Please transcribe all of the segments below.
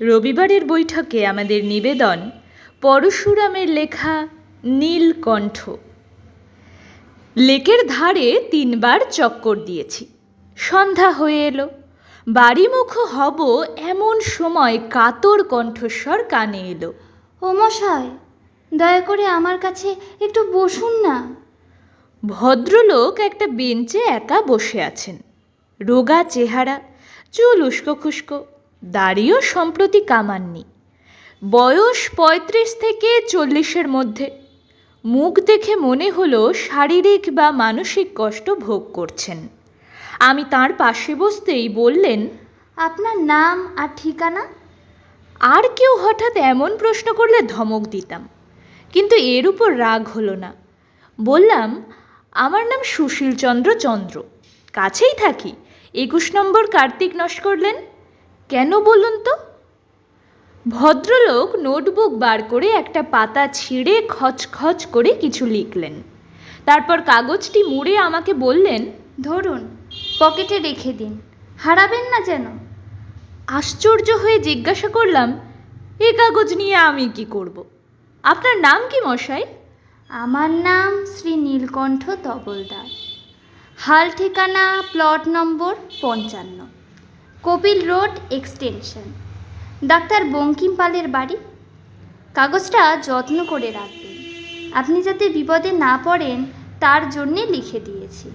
রবিবারের বৈঠকে আমাদের নিবেদন পরশুরামের লেখা নীলকণ্ঠ। লেকের ধারে তিনবার চক্কর দিয়েছি। সন্ধ্যা হয়ে এলো। বাড়িমুখ হব এমন সময় কাতর কণ্ঠস্বর কানে এলো। ও মশাই দয়া করে আমার কাছে একটু বসুন না। ভদ্রলোক একটা বেঞ্চে একা বসে আছেন। রোগা চেহারা চুল উস্কো খুস্কো। দাড়িও সম্প্রতি কামাননি। বয়স পঁয়ত্রিশ থেকে চল্লিশের মধ্যে। মুখ দেখে মনে হলো শারীরিক বা মানসিক কষ্ট ভোগ করছেন। আমি তার পাশে বসতেই বললেন আপনার নাম আর ঠিকানা? আর কেউ হঠাৎ এমন প্রশ্ন করলে ধমক দিতাম কিন্তু এর উপর রাগ হলো না। বললাম আমার নাম সুশীল চন্দ্র কাছেই থাকি। একুশ নম্বর কার্তিক নস্কর লেন কেন বলুন তো? ভদ্রলোক নোটবুক বার করে একটা পাতা ছিঁড়ে খচখচ করে কিছু লিখলেন। তারপর কাগজটি মুড়ে আমাকে বললেন ধরুন পকেটে রেখে দিন হারাবেন না যেন। আশ্চর্য হয়ে জিজ্ঞাসা করলাম এ কাগজ নিয়ে আমি কি করব। আপনার নাম কি মশাই? আমার নাম শ্রী নীলকণ্ঠ তবলদার। হাল ঠিকানা প্লট নম্বর পঞ্চান্ন। Kapil road extension. Doctor Bankim পালের বাড়ি। কাগজটা যত্ন করে রাখবেন। আপনি যাতে বিপদে না পড়েন তার জন্যে লিখে দিয়েছি।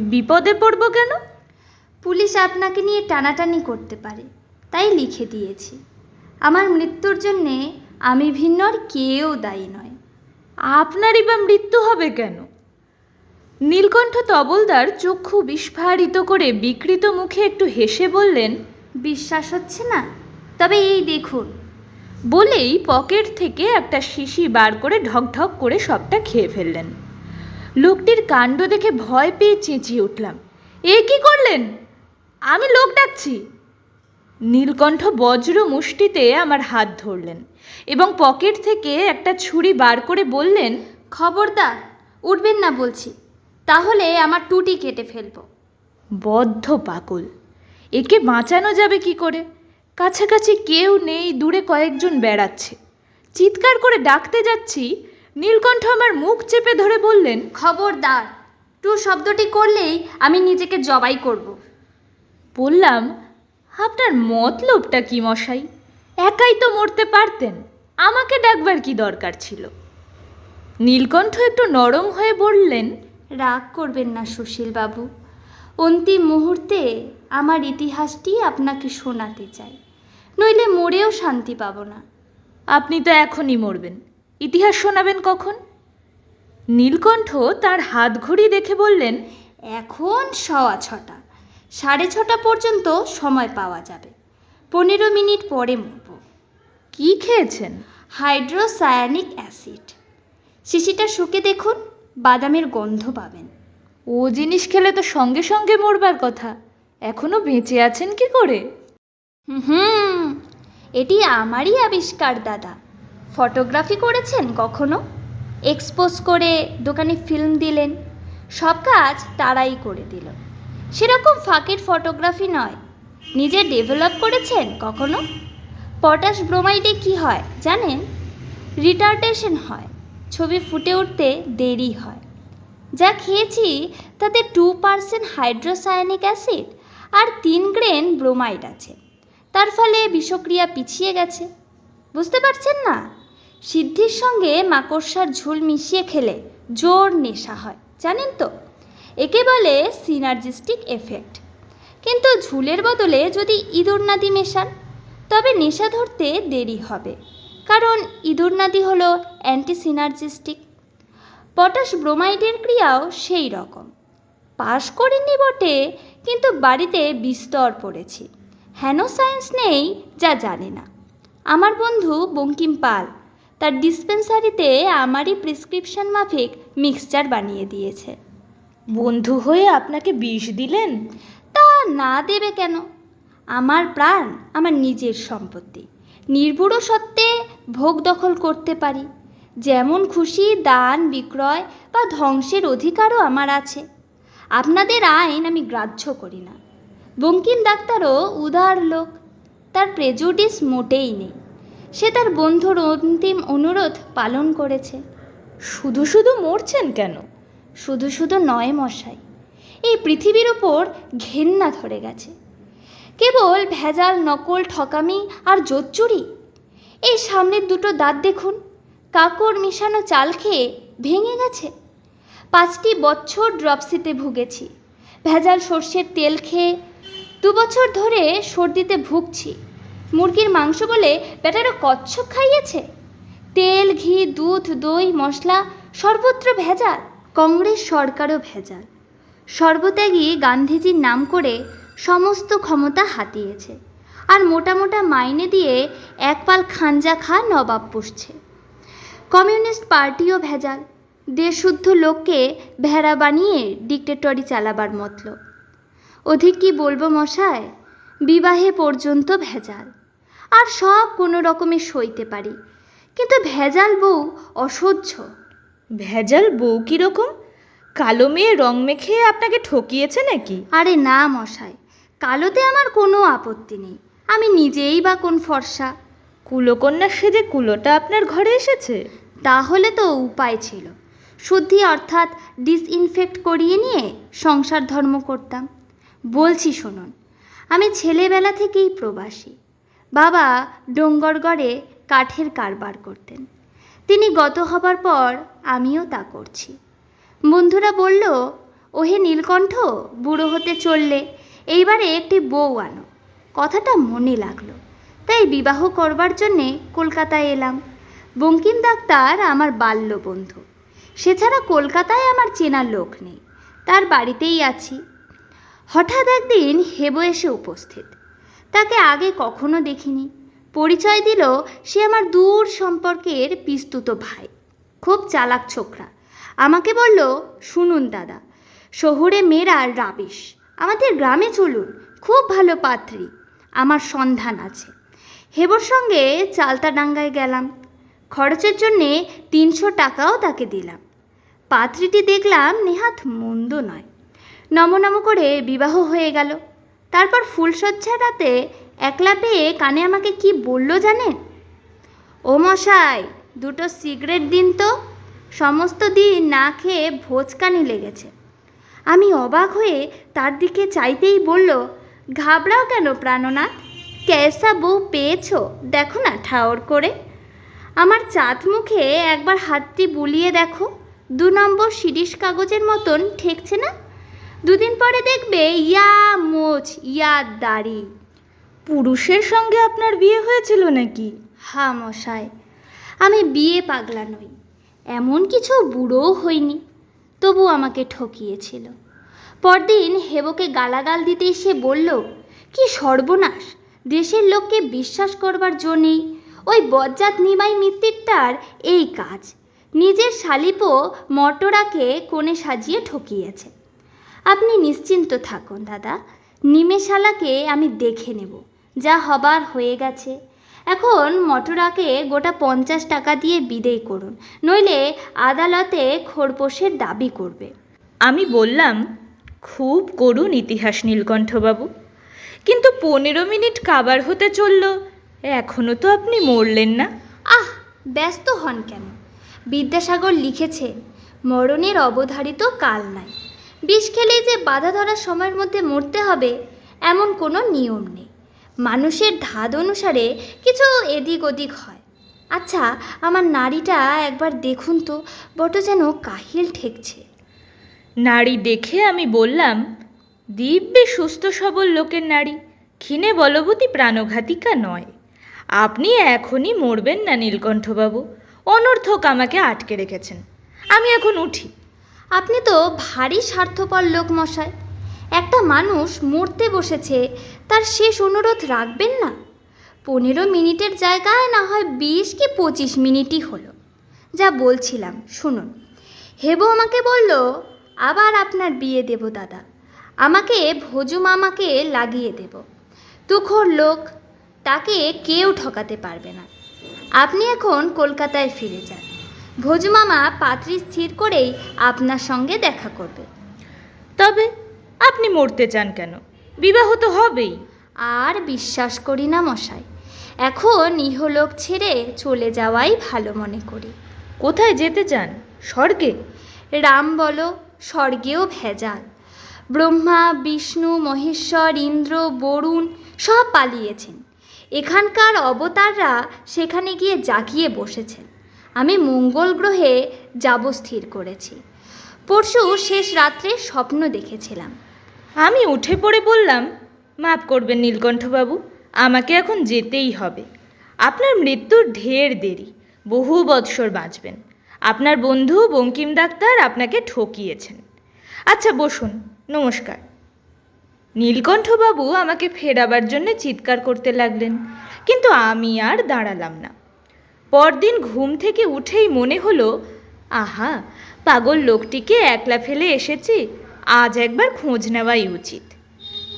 বিপদে পড়ব কেন? পুলিশ আপনাকে নিয়ে টানাটানি করতে পারে তাই লিখে দিয়েছি। আমার মৃত্যুর জন্যে আমি ভিন্ন আর কেউ দায়ী নয়। আপনারই বা মৃত্যু হবে কেন? নীলকণ্ঠ তবলদার চক্ষু বিস্ফারিত করে বিকৃত মুখে একটু হেসে বললেন বিশ্বাস হচ্ছে না। তবে এই দেখুন। বলেই পকেট থেকে একটা শিশি বার করে ঢক ঢক করে সবটা খেয়ে ফেললেন। লোকটির কাণ্ড দেখে ভয় পেয়ে চেঁচিয়ে উঠলাম এ কি করলেন? আমি লোক ডাকছি। নীলকণ্ঠ বজ্র মুষ্টিতে আমার হাত ধরলেন এবং পকেট থেকে একটা ছুরি বার করে বললেন খবরদার উঠবেন না বলছি। তাহলে আমার টুটি কেটে ফেলব। বদ্ধ পাগল। একে বাঁচানো যাবে কি করে? কাছাকাছি কেউ নেই দূরে কয়েকজন বেড়াচ্ছে। চিৎকার করে ডাকতে যাচ্ছি নীলকণ্ঠ আমার মুখ চেপে ধরে বললেন খবরদার টু শব্দটি করলেই আমি নিজেকে জবাই করব। বললাম আপনার মতলবটা কি মশাই? একাই তো মরতে পারতেন আমাকে ডাকবার কি দরকার ছিল? নীলকণ্ঠ একটু নরম হয়ে বললেন রাগ করবেন না সুশীল বাবু অন্তিম মুহূর্তে আমার ইতিহাসটি আপনাকে শোনাতে চাই। নইলে মরেও শান্তি পাব না। আপনি তো এখনই মরবেন। ইতিহাস শোনাবেন কখন? নীলকণ্ঠ তার হাত ঘড়ি দেখে বললেন এখন সওয়া ছটা। সাড়ে ছটা পর্যন্ত সময় পাওয়া যাবে। পনেরো মিনিট পরে মরব। কি খেয়েছেন? Hydrocyanic acid. শিশিটা শুকে দেখুন। বাদামের গন্ধ পাবেন। ও জিনিস খেলে তো সঙ্গে সঙ্গে মরবার কথা। এখনও বেঁচে আছেন কি করে? হুম এটি আমারই আবিষ্কার দাদা। ফটোগ্রাফি করেছেন কখনো? এক্সপোজ করে দোকানে ফিল্ম দিলেন। সব কাজ তারাই করে দিল। সেরকম ফাঁকের ফটোগ্রাফি নয়। নিজে ডেভেলপ করেছেন কখনো? পটাশ ব্রোমাইডে কি হয় জানেন? রিটার্ডেশন হয়। ছবি ফুটে উঠতে দেরি হয়। যা খেয়েছি, তাতে টু পার্সেন্ট হাইড্রোসায়ানিক অ্যাসিড আর তিন গ্রেন ব্রোমাইড আছে। তার ফলে বিষক্রিয়া পিছিয়ে গেছে। বুঝতে পারছেন না? সিদ্ধির সঙ্গে মাকড়সার ঝোল মিশিয়ে খেলে জোর নেশা হয়, জানেন তো? একে বলে সিনার্জিস্টিক এফেক্ট কিন্তু ঝুলের বদলে যদি ইঁদুর নাদি মেশান, তবে নেশা ধরতে দেরি হবে। কারণ ইঁদুর নাদি হলো অ্যান্টি সিনার্জিস্টিক পটাশ ব্রোমাইডের ক্রিয়াও সেই রকম। পাশ করিনি বটে কিন্তু বাড়িতে বিস্তর পড়েছি। হেন সায়েন্স নেই যা জানে না। আমার বন্ধু বঙ্কিম পাল তার ডিসপেন্সারিতে আমারই প্রেসক্রিপশন মাফিক মিক্সচার বানিয়ে দিয়েছে। বন্ধু হয়ে আপনাকে বিষ দিলেন? তা না দেবে কেন? আমার প্রাণ আমার নিজের সম্পত্তি। নির্বুড়ো সত্ত্বে ভোগ দখল করতে পারি। যেমন খুশি দান বিক্রয় বা ধ্বংসের অধিকারও আমার আছে। আপনাদের আইন আমি গ্রাহ্য করি না। বঙ্কিম ডাক্তারও উদার লোক। তার প্রেজুডিস মোটেই নেই। সে তার বন্ধুর অন্তিম অনুরোধ পালন করেছে। শুধু শুধু মরছেন কেন? শুধু শুধু নয় মশাই এই পৃথিবীর ওপর ঘেন্না ধরে গেছে। কেবল ভেজাল, নকল, ঠকামি আর জোচ্চুরি। এই সামনের দুটো দাঁত দেখুন, কাকর মিশানো চাল খেয়ে ভেঙে গেছে। পাঁচটি বছর ড্রপসিতে ভুগেছি। ভেজাল সর্ষের তেল খেয়ে দু বছর ধরে সর্দিতে ভুগছি। মুরগির মাংস বলে বেটারা কচ্ছপ খাইয়েছে। তেল, ঘি, দুধ, দই, মশলা সর্বত্র ভেজাল। কংগ্রেস সরকারও ভেজাল। সর্বত্যাগী গান্ধীজির নাম করে সমস্ত ক্ষমতা হাতিয়েছে। আর মোটা মোটা মাইনে দিয়ে এক পাল খাঞ্জা খা নবাব পুষছে। কমিউনিস্ট পার্টিও ভেজাল। দেশশুদ্ধ লোককে ভেড়া বানিয়ে ডিক্টেটরি চালাবার মতলব। অধিক কি বলব মশায়? বিবাহে পর্যন্ত ভেজাল। আর সব কোনো রকমে সইতে পারি। কিন্তু ভেজাল বউ অসহ্য। ভেজাল বউ কীরকম? কালো মেয়ে রং মেখে আপনাকে ঠকিয়েছে নাকি? আরে না মশাই কালোতে আমার কোনো আপত্তি নেই। আমি নিজেই বা কোন ফর্সা। কুলকন্যা সেজে কুলোটা আপনার ঘরে এসেছে? তাহলে তো উপায় ছিল। শুদ্ধি অর্থাৎ ডিসইনফেক্ট করিয়ে নিয়ে সংসার ধর্ম করতাম। বলছি শুনুন আমি ছেলেবেলা থেকেই প্রবাসী। বাবা ডোঙ্গরগড়ে কাঠের কারবার করতেন। তিনি গত হবার পর আমিও তা করছি। বন্ধুরা বলল ওহে নীলকণ্ঠ বুড়ো হতে চললে এইবারে একটি বউ আনো। কথাটা মনে লাগল। তাই বিবাহ করবার জন্যে কলকাতায় এলাম। বঙ্কিম ডাক্তার আমার বাল্য বন্ধু সে ছাড়া কলকাতায় আমার চেনার লোক নেই। তার বাড়িতেই আছি। হঠাৎ একদিন হেবো এসে উপস্থিত। তাকে আগে কখনো দেখিনি। পরিচয় দিল সে আমার দূর সম্পর্কের পিস্তুত ভাই। খুব চালাক ছোকরা। আমাকে বলল, শুনুন দাদা, শহুরে মেয়েরা রাবিশ। আমাদের গ্রামে চলুন, খুব ভালো পাত্রী, আমার সন্ধান আছে। হেবর সঙ্গে চালতাডাঙ্গায় গেলাম, খরচের জন্যে তিনশো টাকাও তাকে দিলাম। পাত্রীটি দেখলাম নেহাত মন্দ নয়। নম নম করে বিবাহ হয়ে গেল। তারপর ফুলশয্যা রাতে একলা পেয়ে কানে আমাকে কি বলল জানেন? ও মশাই, দুটো সিগারেট দিন তো। সমস্ত দিন না খেয়ে ভোজকানি লেগেছে। আমি অবাক হয়ে তার দিকে চাইতেই বলল ঘাবড়াও কেন প্রাণনাথ? ক্যাসা বউ পেয়েছ? দেখো না ঠাওর করে। আমার চাঁদ মুখে একবার হাতটি বুলিয়ে দেখো। দু নম্বর শিরিষ কাগজের মতন ঠেকছে না? দুদিন পরে দেখবে ইয়া মোচ ইয়া দাড়ি। পুরুষের সঙ্গে আপনার বিয়ে হয়েছিল নাকি? হা মশাই আমি বিয়ে পাগলা নই। এমন কিছু বুড়োও হইনি। তবু আমাকে ঠকিয়েছিল। পরদিন হেবকে গালাগাল দিতে সে বলল, কি সর্বনাশ! দেশের লোককে বিশ্বাস করবার জন্যেই ওই বজ্জাত নিমাই মিত্তিরটার এই কাজ। নিজের শালিপো মটরাকে কোণে সাজিয়ে ঠকিয়েছে। আপনি নিশ্চিন্ত থাকুন দাদা নিমেশালাকে আমি দেখে নেব, যা হবার হয়ে গেছে। এখন মটরাকে গোটা পঞ্চাশ টাকা দিয়ে বিদেয় করুন নইলে আদালতে খোরপোশের দাবি করবে। আমি বললাম খুব করুণ ইতিহাস নীলকণ্ঠবাবু। কিন্তু পনেরো মিনিট কাবার হতে চলল এখনও তো আপনি মরলেন না। আহ ব্যস্ত হন কেন? বিদ্যাসাগর লিখেছেন মরণের অবধারিত কাল নাই। বিষ খেলেই যে বাধা ধরার সময়ের মধ্যে মরতে হবে এমন কোনো নিয়ম নেই। মানুষের ধাদ অনুসারে কিছু এদিক ওদিক হয়। আচ্ছা আমার নারীটা একবার দেখুন তো বট যেন কাহিল ঠেকছে। নারী দেখে আমি বললাম দিব্যে সুস্থ সবল লোকের নারী ক্ষীণে বলবতী প্রাণঘাতিকা নয়। আপনি এখনই মরবেন না নীলকণ্ঠবাবু অনর্থক আমাকে আটকে রেখেছেন। আমি এখন উঠি। আপনি তো ভারী স্বার্থপর লোক মশাই। একটা মানুষ মরতে বসেছে, তার শেষ অনুরোধ রাখবেন না। পনেরো মিনিটের জায়গায় না হয় বিশ কি পঁচিশ মিনিটই হলো। যা বলছিলাম, শুনুন। হেবু আমাকে বলল, আবার আপনার বিয়ে দেব দাদা। আমাকে ভোজু মামাকে লাগিয়ে দেব। তুখোর লোক, তাকে কেউ ঠকাতে পারবে না। আপনি এখন কলকাতায় ফিরে যান। ভোজু মামা পাত্রী স্থির করেই আপনার সঙ্গে দেখা করবে। তবে আপনি মরতে চান কেন? বিবাহ তো হবেই। আর বিশ্বাস করি না মশাই। এখন ইহলোক ছেড়ে চলে যাওয়াই ভালো মনে করি। কোথায় যেতে চান? স্বর্গে? রাম বলো স্বর্গেও ভেজাল। ব্রহ্মা বিষ্ণু মহেশ্বর ইন্দ্র বরুণ সব পালিয়েছেন। এখানকার অবতাররা সেখানে গিয়ে জাগিয়ে বসেছেন। আমি মঙ্গল গ্রহে যাব স্থির করেছি। পরশু শেষ রাত্রে স্বপ্ন দেখেছিলাম। আমি উঠে পড়ে বললাম, মাফ করবেন নীলকণ্ঠবাবু, আমাকে এখন যেতেই হবে। আপনার মৃত্যুর ঢের দেরি, বহু বৎসর বাঁচবেন। আপনার বন্ধু বঙ্কিম ডাক্তার আপনাকে ঠকিয়েছেন। আচ্ছা বসুন, নমস্কার। নীলকণ্ঠবাবু আমাকে ফেরাবার জন্য চিৎকার করতে লাগলেন, কিন্তু আমি আর দাঁড়ালাম না। পরদিন ঘুম থেকে উঠেই মনে হলো, আহা, পাগল লোকটিকে একলা ফেলে এসেছি আজ একবার খোঁজ নেওয়াই উচিত।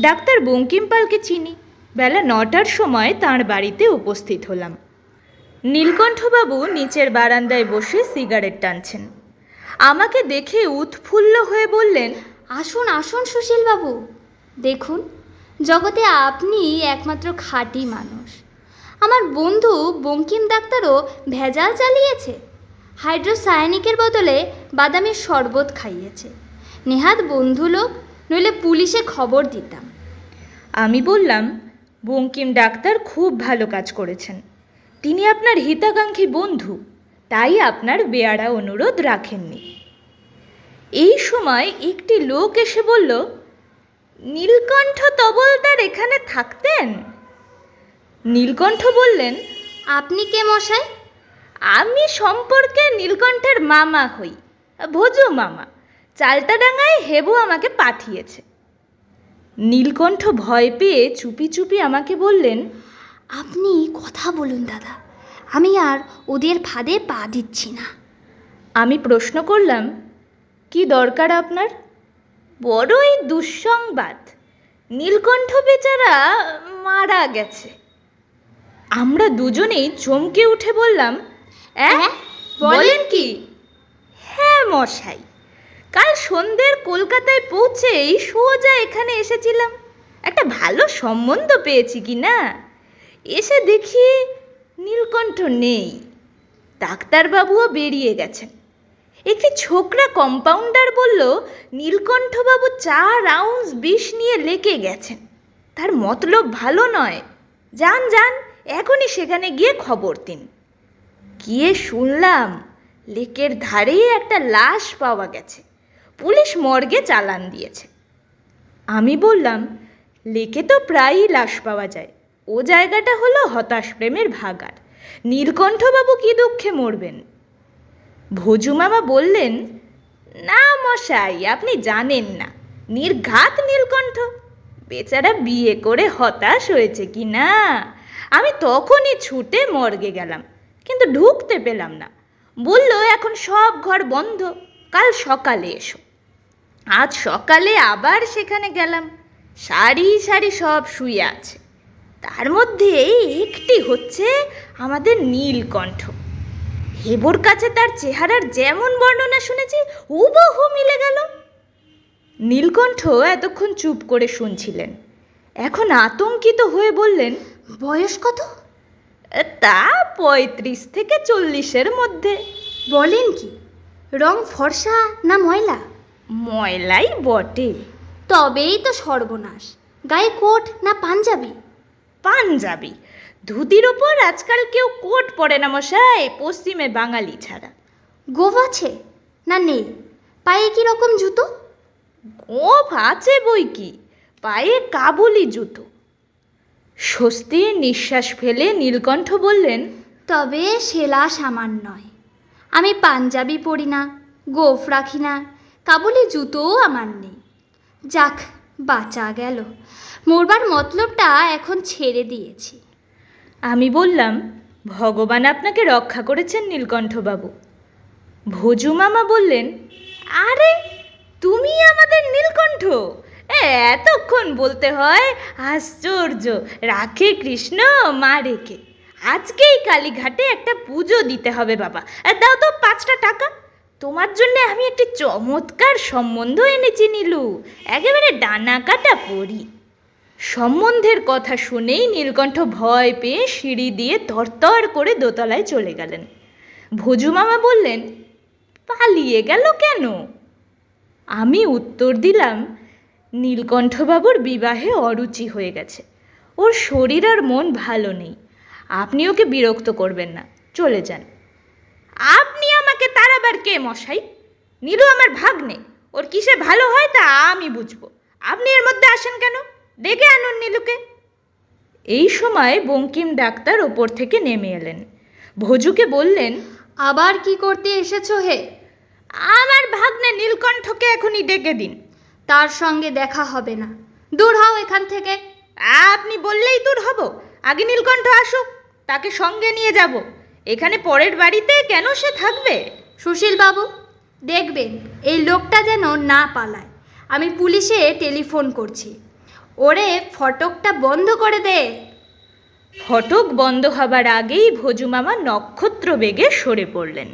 ডাক্তার বঙ্কিম পালকে চিনি। বেলা নটার সময় তাঁর বাড়িতে উপস্থিত হলাম। নীলকণ্ঠবাবু নিচের বারান্দায় বসে সিগারেট টানছেন। আমাকে দেখে উৎফুল্ল হয়ে বললেন, আসুন আসুন সুশীলবাবু। দেখুন, জগতে আপনি একমাত্র খাঁটি মানুষ। আমার বন্ধু বঙ্কিম ডাক্তারও ভেজাল চালিয়েছে। হাইড্রোসায়ানিকের বদলে বাদামের শরবত খাইয়েছে। নেহাত বন্ধু লোক নইলে পুলিশে খবর দিতাম। আমি বললাম বঙ্কিম ডাক্তার খুব ভালো কাজ করেছেন। তিনি আপনার হিতাকাঙ্ক্ষী বন্ধু তাই আপনার বেয়ারা অনুরোধ রাখেননি। এই সময় একটি লোক এসে বলল নীলকণ্ঠ তবলদার এখানে থাকতেন? নীলকণ্ঠ বললেন আপনি কে মশাই? আমি সম্পর্কে নীলকণ্ঠের মামা হই ভোজু মামা। চালতাডাঙ্গায় হেবু আমাকে পাঠিয়েছে। নীলকণ্ঠ ভয় পেয়ে চুপি চুপি আমাকে বললেন আপনি কথা বলুন দাদা আমি আর ওদের ফাঁদে পা দিচ্ছি না। আমি প্রশ্ন করলাম কি দরকার আপনার? বড়ই দুঃসংবাদ। নীলকণ্ঠ বেচারা মারা গেছে। আমরা দুজনেই চমকে উঠে বললাম "অ্যাঁ? বলেন কি? হ্যাঁ মশাই। কাল সন্ধ্যের কলকাতায় পৌঁছেই সোজা এখানে এসেছিলাম। একটা ভালো সম্বন্ধ পেয়েছি কি না? এসে দেখি নীলকণ্ঠ নেই। ডাক্তারবাবুও বেরিয়ে গেছেন। একটি ছোকরা কম্পাউন্ডার বলল, নীলকণ্ঠবাবু চার আউন্স বিষ নিয়ে লেকে গেছেন। তার মতলব ভালো নয়। যান যান, এখনই সেখানে গিয়ে খবর দিন। গিয়ে শুনলাম, লেকের ধারেই একটা লাশ পাওয়া গেছে। পুলিশ মর্গে চালান দিয়েছে। আমি বললাম, লেকে তো প্রায়ই লাশ পাওয়া যায়। ও জায়গাটা হলো হতাশ প্রেমের ভাগার নীলকণ্ঠবাবু কি দুঃখে মরবেন? ভোজু মামা বললেন, না মশাই, আপনি জানেন না। নির্ঘাত নীলকণ্ঠ। বেচারা বিয়ে করে হতাশ হয়েছে কি না? আমি তখনই ছুটে মর্গে গেলাম, কিন্তু ঢুকতে পেলাম না। বলল, এখন সব ঘর বন্ধ। কাল সকালে এসো। আজ সকালে আবার সেখানে গেলাম। সারি সারি সব শুয়ে আছে। তার মধ্যে একটি হচ্ছে আমাদের নীলকণ্ঠ হেবর কাছে তার চেহারার যেমন বর্ণনা শুনেছি হুবহু মিলে গেল। নীলকণ্ঠ এতক্ষণ চুপ করে শুনছিলেন। এখন আতঙ্কিত হয়ে বললেন বয়স কত? তা পঁয়ত্রিশ থেকে চল্লিশের মধ্যে। বলেন কি? রং ফর্সা না ময়লা? ময়লাই বটে। তবেই তো সর্বনাশ। গায়ে কোট না পাঞ্জাবি? পাঞ্জাবি। ধুতির ওপর আজকাল কেউ কোট পরে না মশাই পশ্চিমে বাঙালি ছাড়া। গোভ আছে না নেই? পায়ে কি রকম জুতো? গোপ আছে বই কি? পায়ে কাবুলি জুতো। স্বস্তির নিঃশ্বাস ফেলে নীলকণ্ঠ বললেন তবে সেলা সামান নয়। আমি পাঞ্জাবি পরি না, গোফ রাখি না, কাবুলি জুতোও আমার নেই। যাক, বাঁচা গেল। মরবার মতলবটা এখন ছেড়ে দিয়েছি। আমি বললাম, ভগবান আপনাকে রক্ষা করেছেন নীলকণ্ঠবাবু। ভোজু মামা বললেন, আরে, তুমি আমাদের নীলকণ্ঠ? এতক্ষণ বলতে হয় আশ্চর্য, রাখে কৃষ্ণ, মা রেখে। আজকেই কালীঘাটে একটা পুজো দিতে হবে বাবা। আর দাও তো পাঁচটা টাকা। তোমার জন্য আমি একটি চমৎকার সম্বন্ধ এনেছি নীলু। একেবারে ডানা কাটা পড়ি সম্বন্ধের কথা শুনেই নীলকণ্ঠ ভয় পেয়ে সিঁড়ি দিয়ে তরতর করে দোতলায় চলে গেলেন। ভোজু মামা বললেন, পালিয়ে গেল কেন? আমি উত্তর দিলাম, নীলকণ্ঠবাবুর বিবাহে অরুচি হয়ে গেছে। ওর শরীর আর মন ভালো নেই। আপনি ওকে বিরক্ত করবেন না। চলে যান। আপনি আমাকে তাড়াবার কে মশাই? নীলু আমার ভাগ্নে। ওর কিসে ভালো হয় তা আমি বুঝব। আপনি এর মধ্যে আসেন কেন? ডেকে আনুন নীলুকে। এই সময় বঙ্কিম ডাক্তার ওপর থেকে নেমে এলেন। ভোজুকে বললেন আবার কি করতে এসেছ হে? আমার ভাগ্নে নীলকণ্ঠকে এখনই ডেকে দিন। তার সঙ্গে দেখা হবে না। দূর হও এখান থেকে। আপনি বললেই দূর হব। আগে নীলকণ্ঠ আসুক। তাকে সঙ্গে নিয়ে যাব। এখানে পরের বাড়িতে কেন সে থাকবে? সুশীল বাবু দেখবেন এই লোকটা যেন না পালায়। আমি পুলিশে টেলিফোন করছি। ওরে ফটকটা বন্ধ করে দে। ফটক বন্ধ হবার আগেই ভোজু মামা নক্ষত্র বেগে সরে পড়লেন।